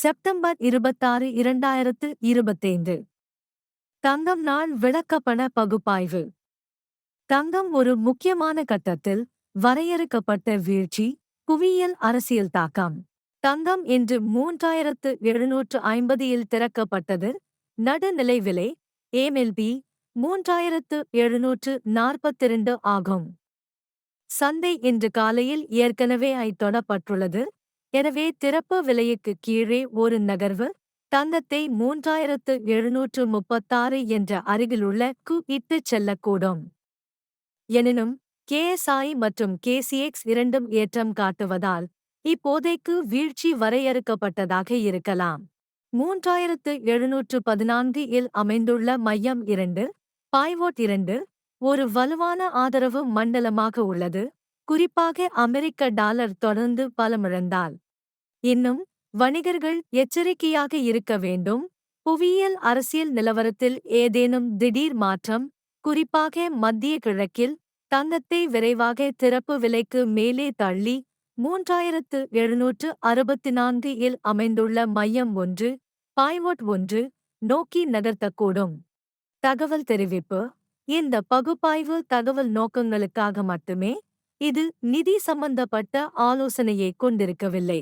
September இருபத்தாறு இரண்டாயிரத்து இருபத்தைந்து. தங்கம் நாள் விளக்கப்பண பகுப்பாய்வு. தங்கம் ஒரு முக்கியமான கட்டத்தில் வரையறுக்கப்பட்ட வீழ்ச்சி புவியியல் அரசியல் தாக்கம். தங்கம் இன்று மூன்றாயிரத்து எழுநூற்று ஐம்பதில் திறக்கப்பட்டது. நடுநிலை விலை ஏமெல்பி மூன்றாயிரத்து எழுநூற்று நாற்பத்திரண்டு ஆகும். சந்தை இன்று காலையில் ஏற்கனவே ஐ தொடப்பட்டுள்ளது. எனவே திறப்பு விலைக்கு கீழே ஒரு நகர்வு தங்கத்தை மூன்றாயிரத்து எழுநூற்று முப்பத்தாறு என்ற அருகிலுள்ள கு இட்டுச் செல்லக்கூடும். எனினும் கேஎஸ்ஐ மற்றும் கேசிஎக்ஸ் இரண்டும் ஏற்றம் காட்டுவதால் இப்போதைக்கு வீழ்ச்சி வரையறுக்கப்பட்டதாக இருக்கலாம். மூன்றாயிரத்து எழுநூற்று பதினான்கு இல் அமைந்துள்ள மையம் இரண்டு பாய்வோட் இரண்டு ஒரு வலுவான ஆதரவு மண்டலமாக உள்ளது. குறிப்பாக அமெரிக்க டாலர் தொடர்ந்து பலமிழந்தால். இன்னும் வணிகர்கள் எச்சரிக்கையாக இருக்க வேண்டும். புவியியல் அரசியல் நிலவரத்தில் ஏதேனும் திடீர் மாற்றம் குறிப்பாக மத்திய கிழக்கில் தங்கத்தை விரைவாக திறப்பு விலைக்கு மேலே தள்ளி மூன்றாயிரத்து எழுநூற்று அறுபத்தி நான்கு இல் அமைந்துள்ள மையம் ஒன்று பாய்வோட் ஒன்று நோக்கி நகர்த்தக்கூடும். தகவல் தெரிவிப்பு இந்த பகுப்பாய்வு தகவல் நோக்கங்களுக்காக மட்டுமே இது நிதி சம்பந்தப்பட்ட ஆலோசனையை கொண்டிருக்கவில்லை.